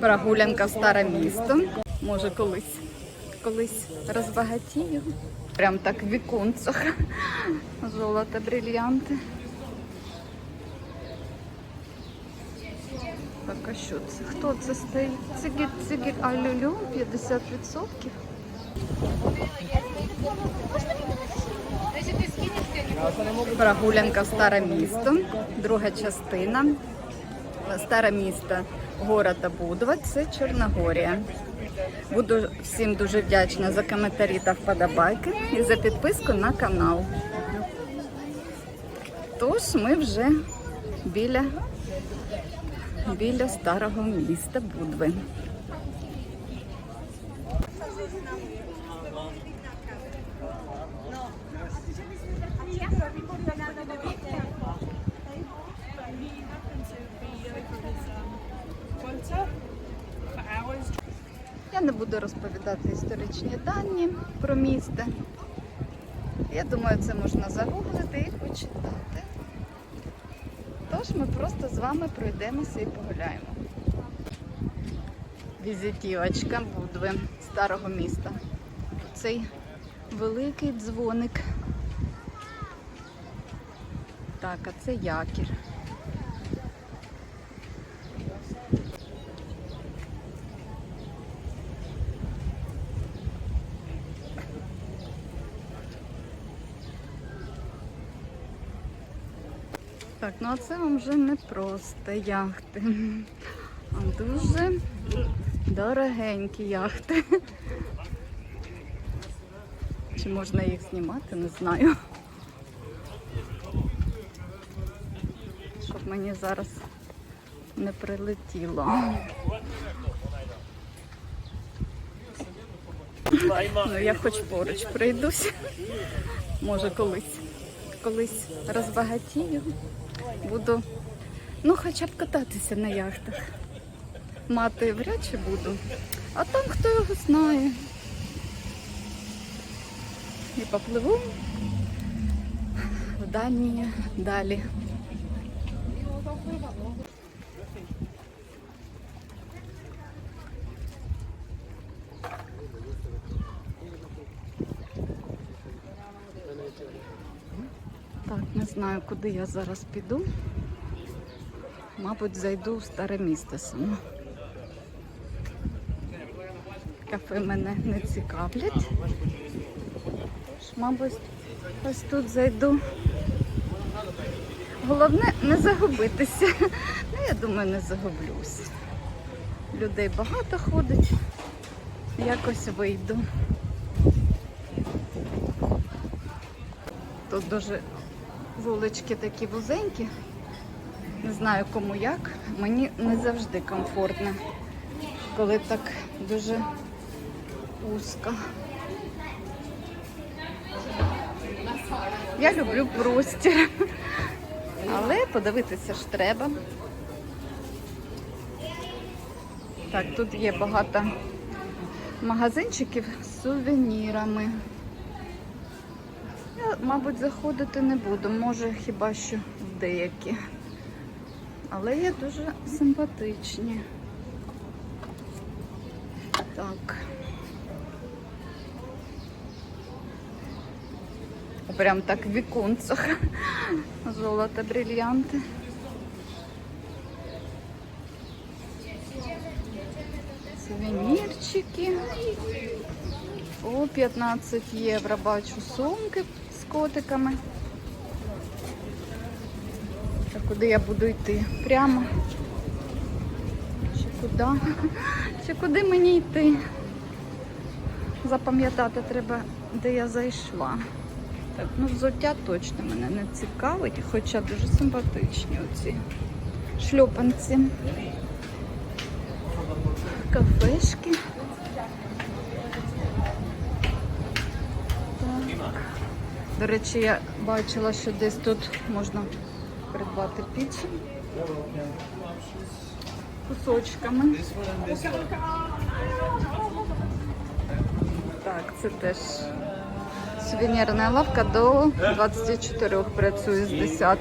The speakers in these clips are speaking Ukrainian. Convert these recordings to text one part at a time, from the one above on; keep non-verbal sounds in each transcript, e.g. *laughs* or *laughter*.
Прогулянка в старе місто. Може колись. Колись розбагатію. Прям так в віконцях. Золото, брильянти. Так, а що це? Хто це стоїть? Цигіль, цигіль, алюлю, 50%. Прогулянка в старе місто, друга частина. Старе місто города Будва, це Чорногорія. Буду всім дуже вдячна за коментарі та вподобайки і за підписку на канал. Тож ми вже біля, біля старого міста Будви. Не буду розповідати історичні дані про місто. Я думаю, це можна загуглити і почитати. Тож ми просто з вами пройдемося і погуляємо. Візитівочка Будви старого міста. Цей великий дзвоник. Так, а це якір. Так, ну а це вам вже не просто яхти, а дуже дорогенькі яхти. Чи можна їх знімати, не знаю. Щоб мені зараз не прилетіло. Ну, я хоч поруч пройдусь. Може колись. Колись розбагатію. Буду, ну, хоча б кататися на яхтах. Мати вряд чи буду. А там хто його знає. І попливу в Данії далі. Так, не знаю, куди я зараз піду. Мабуть, зайду в старе місто саме. Кафе мене не цікавлять. Мабуть, ось тут зайду. Головне не загубитися. Ну, я думаю, не загублюсь. Людей багато ходить. Якось вийду. Тут дуже вулички такі вузенькі. Не знаю кому як. Мені не завжди комфортно, коли так дуже узко. Я люблю простір, але подивитися ж треба. Так, тут є багато магазинчиків з сувенірами. Мабуть, заходити не буду, може хіба що в деякі. Але є дуже симпатичні. Так. Прям так в віконцях. Золото, брильянти. Сувенірчики. О, 15 євро бачу сумки котиками. А куди я буду йти? Прямо? Чи куди? *laughs* Чи куди мені йти? Запам'ятати треба, де я зайшла. Так, ну взуття точно мене не цікавить, хоча дуже симпатичні оці шльопанці. Кафешки. Так. До речі, я бачила, що десь тут можна придбати піцу кусочками. Так, це теж сувенірна лавка до 24 працює з 10.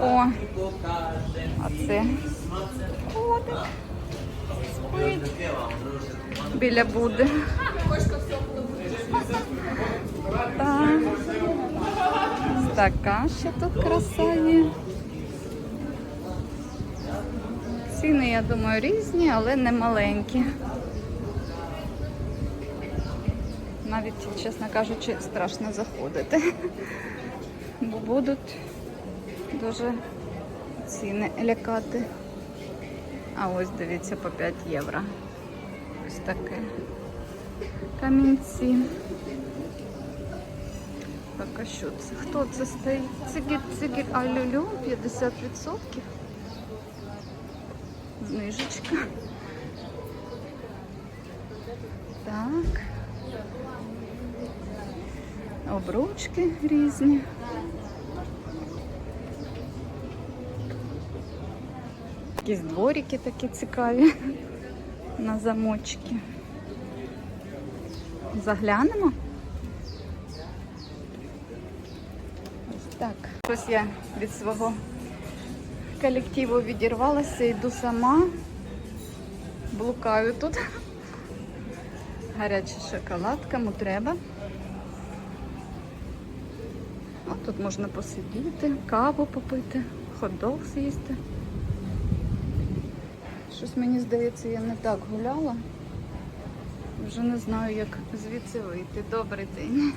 О, а це котик. Біля Буди. Так. Така ще тут краса є. Ціни, я думаю, різні, але не маленькі. Навіть, чесно кажучи, страшно заходити. Бо будуть дуже ціни лякати. А ось дивіться по 5 євро. Ось таке. Камінці. Так, а що це? Хто це стоїть? Цигір, цигір, алюлю, 50%. Знижечка. Так. Обручки різні. Якісь дворики такі цікаві на замочки. Заглянемо. Так. Щось я від свого колективу відірвалася, йду сама, блукаю тут. Гарячий шоколад, кому треба. От тут можна посидіти, каву попити, хот-дог з'їсти. Щось мені здається, я не так гуляла. Вже не знаю, як звідси вийти. Добрий день.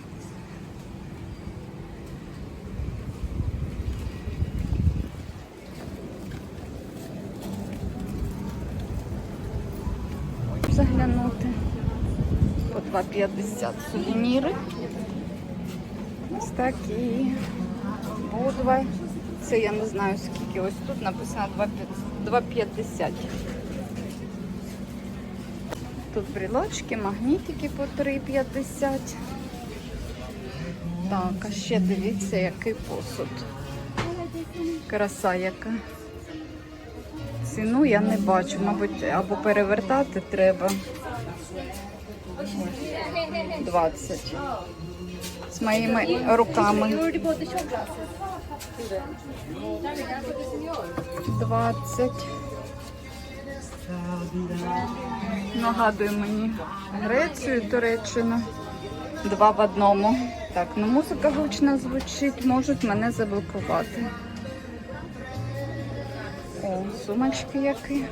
Заглянути. По 2,50 сувеніри. Ось такі. Будва. Це я не знаю скільки. Ось тут написано 2,50. Тут брілочки, магнітики по 3,50. Так, а ще дивіться, який посуд. Краса яка. Ціну я не бачу, мабуть, або перевертати треба. Ось, 20. З моїми руками. 20. Нагадує мені Грецію, Туреччину. Два в одному. Так, ну музика гучно звучить, можуть мене заблокувати. О, сумочки які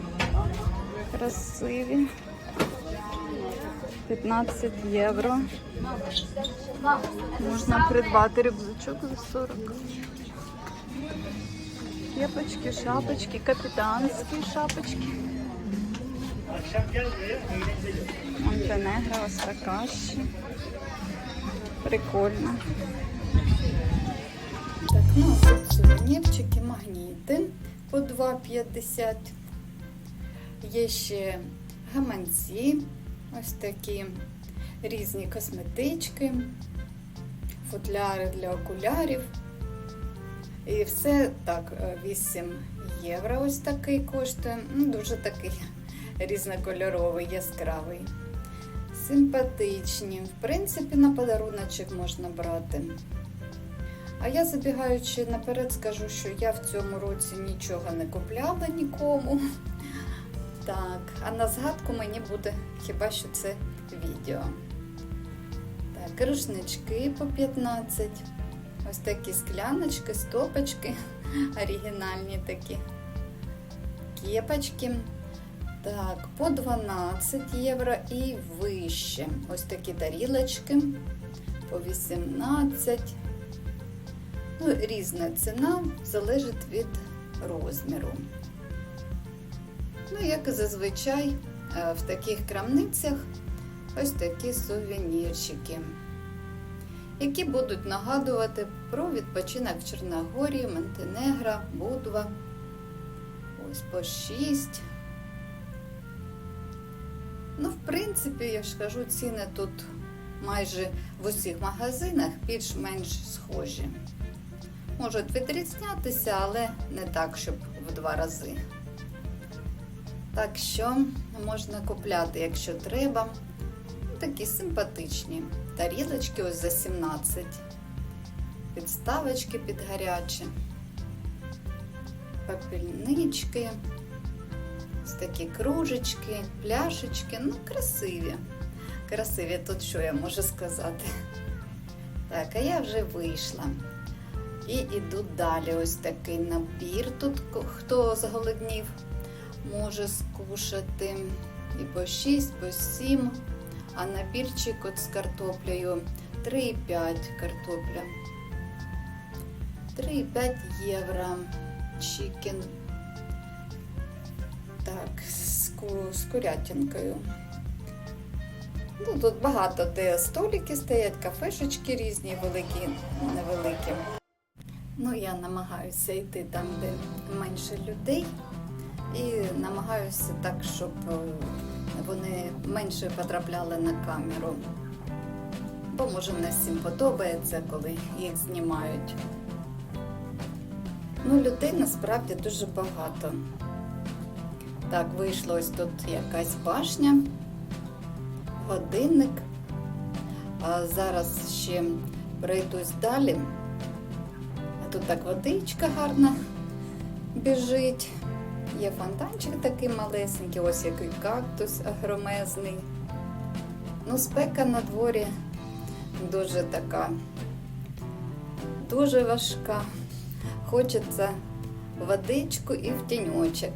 красиві. 15 євро. Можна придбати рюкзачок за 40. Кепочки, шапочки, капітанські шапочки. Монтенегро, ось. Прикольно. Так, ну сувенірчики, магніти по 2,50. Є ще гаманці, ось такі різні косметички, футляри для окулярів. І все так, е, 8 євро ось такий коштує. Ну, дуже такий різнокольоровий, яскравий. Симпатичні. В принципі, на подаруночок можна брати. А я забігаючи наперед, скажу, що я в цьому році нічого не купляла нікому. *laughs* Так, а на згадку мені буде хіба що це відео. Так, рушнички по 15. Ось такі скляночки, стопочки, *laughs* оригінальні такі. Кепочки. Так, по 12 євро і вище. Ось такі тарілочки по 18. Ну, різна ціна залежить від розміру. Ну, як і зазвичай, е, в таких крамницях ось такі сувенірчики, які будуть нагадувати про відпочинок в Чорногорії, Монтенегро, Будва. Ось по 6. Ну, в принципі, я ж кажу, ціни тут майже в усіх магазинах більш-менш схожі. Можуть відрізнятися, але не так, щоб в два рази. Так що можна купляти, якщо треба. Такі симпатичні. Тарілочки ось за 17. Підставочки під гаряче. Папільнички. такі кружечки, пляшечки, ну красиві. Красиві, тут що я можу сказати. Так, а я вже вийшла. І іду далі. Ось такий набір. Тут хто зголоднів, може скушати. І по 6, по 7. А набірчик от з картоплею 3,5 картопля. 3,5 євро. Чікен. Так, з, ку- з курятинкою. Ну, тут багато де столики стоять, кафешечки різні, великі, невеликі. Ну, я намагаюся йти там, де менше людей, і намагаюся так, щоб е, вони менше потрапляли на камеру. Бо може не всім подобається, коли їх знімають. Ну, людей насправді дуже багато. Так, вийшло ось тут якась башня, годинник. А зараз ще пройдусь далі. Тут так водичка гарна біжить. Є фонтанчик такий малесенький, ось який кактус огромезний. Ну, спека на дворі дуже така, дуже важка. Хочеться водичку і в тіньочок.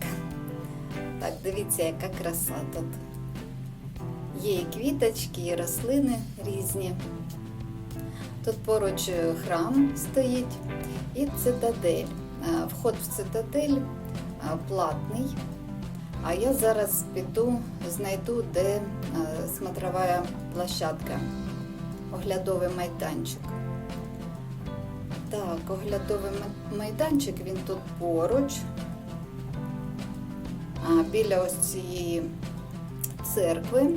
Так, дивіться, яка краса тут. Є і квіточки, і рослини різні. Тут поруч е, храм стоїть і цитадель. Е, Вход в цитадель е, платний. А я зараз піду, знайду, де смотрова площадка, оглядовий майданчик. Так, оглядовий майданчик, він тут поруч. Біля ось цієї церкви.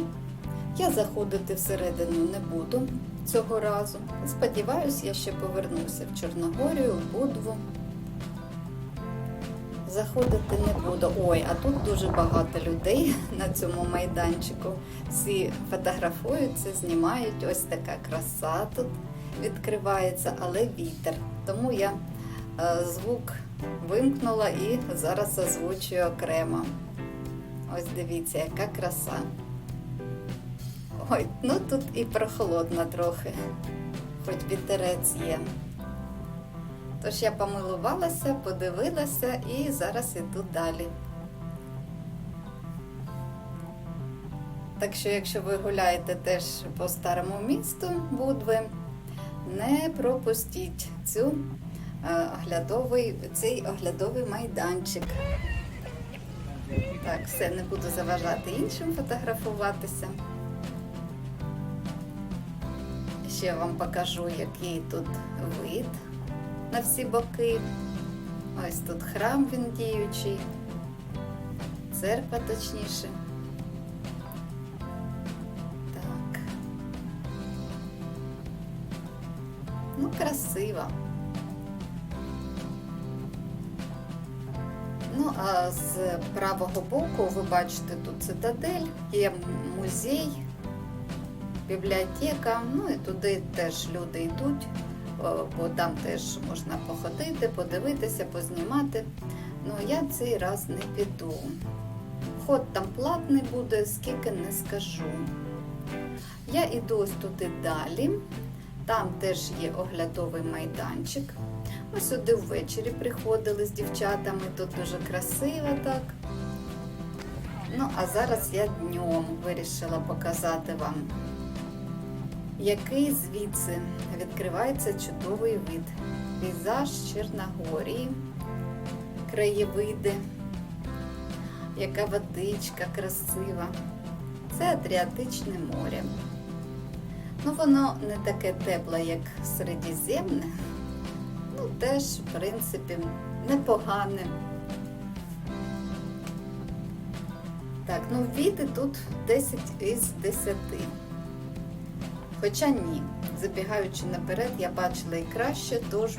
Я заходити всередину не буду цього разу. Сподіваюсь, я ще повернуся в Чорногорію, в Будву. Заходити не буду. Ой, а тут дуже багато людей *laughs* на цьому майданчику. Всі фотографуються, знімають. Ось така краса тут відкривається, але вітер. Тому я е, звук вимкнула і зараз озвучую окремо. Ось дивіться, яка краса. Ой, ну тут і прохолодно трохи, хоч вітерець є. Тож я помилувалася, подивилася і зараз іду далі. Так що, якщо ви гуляєте теж по старому місту Будви, не пропустіть цю е, оглядовий, цей оглядовий майданчик. Так, все, не буду заважати іншим фотографуватися. Ще вам покажу, який тут вид на всі боки. Ось тут храм він діючий, церква точніше. Так. Ну, красиво. Ну, а з правого боку ви бачите тут цитадель, є музей, бібліотека. Ну і туди теж люди йдуть, бо там теж можна походити, подивитися, познімати. Ну я цей раз не піду. Вход там платний буде, скільки не скажу. Я іду ось туди далі. Там теж є оглядовий майданчик. Ми сюди ввечері приходили з дівчатами, тут дуже красиво так. Ну, а зараз я днем вирішила показати вам, який звідси відкривається чудовий вид. Пейзаж Чорногорії, краєвиди, яка водичка красива. Це Адріатичне море. Ну, воно не таке тепле, як Середземне. Ну, теж, в принципі, непогане. Так, ну віди тут 10 із 10. Хоча ні, забігаючи наперед, я бачила і краще, тож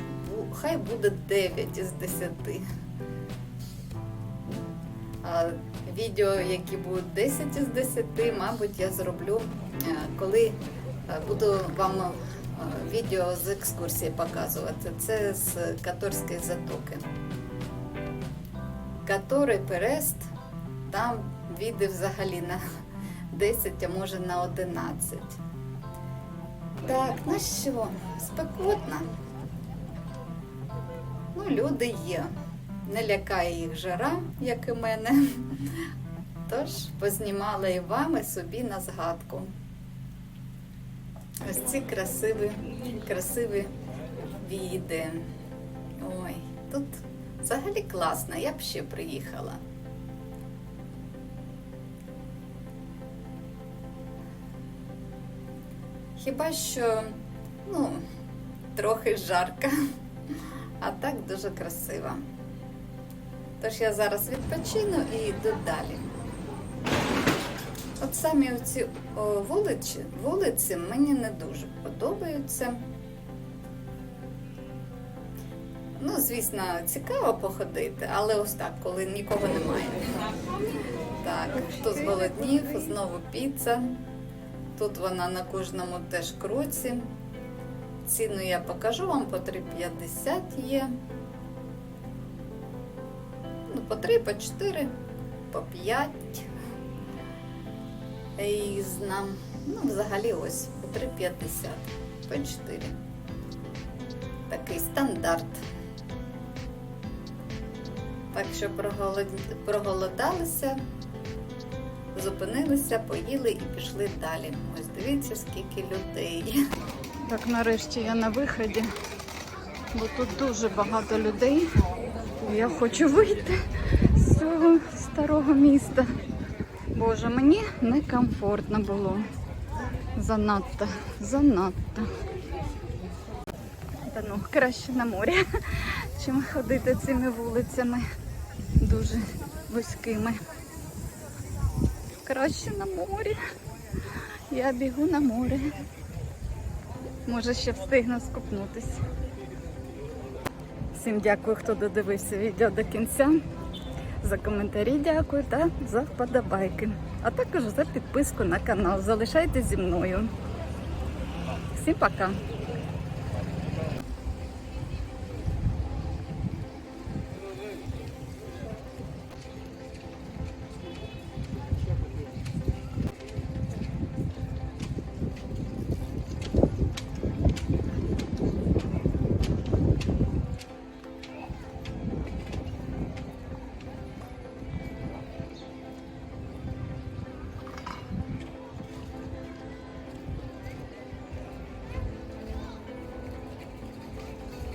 хай буде 9 із 10. А відео, які будуть 10 із 10, мабуть, я зроблю, е, коли е, буду вам е, відео з екскурсії показувати. Це з Каторської затоки. Катори Перест там віди взагалі на 10, а може на 11. Так, ну що, спекотно. Ну, люди є. Не лякає їх жара, як і мене. Тож познімала і вам, і собі на згадку. Ось ці красиві, красиві віди. Ой, тут взагалі класно, я б ще приїхала. Хіба що, ну, трохи жарко, а так дуже красиво. Тож я зараз відпочину і йду далі. От самі ці вулиці, вулиці мені не дуже подобаються. Ну, звісно, цікаво походити, але ось так, коли нікого немає. Так, хто зголоднів, знову піца. Тут вона на кожному теж кроці. Ціну я покажу вам по 3,50 є. Ну, по 3, по 4, по 5 різна. Ну, взагалі ось по 3,50, по 4. Такий стандарт. Так що проголод- проголодалися, зупинилися, поїли і пішли далі. Ось дивіться, скільки людей. Так, нарешті я на виході, бо тут дуже багато людей. Я хочу вийти з цього старого міста. Боже, мені некомфортно було. Занадто, занадто. Та ну, краще на морі, чим ходити цими вулицями дуже вузькими. Краще на морі. Я бігу на море. Може ще встигну скупнутись. Всім дякую, хто додивився відео до кінця. За коментарі дякую та за вподобайки. А також за підписку на канал. Залишайтесь зі мною. Всім пока!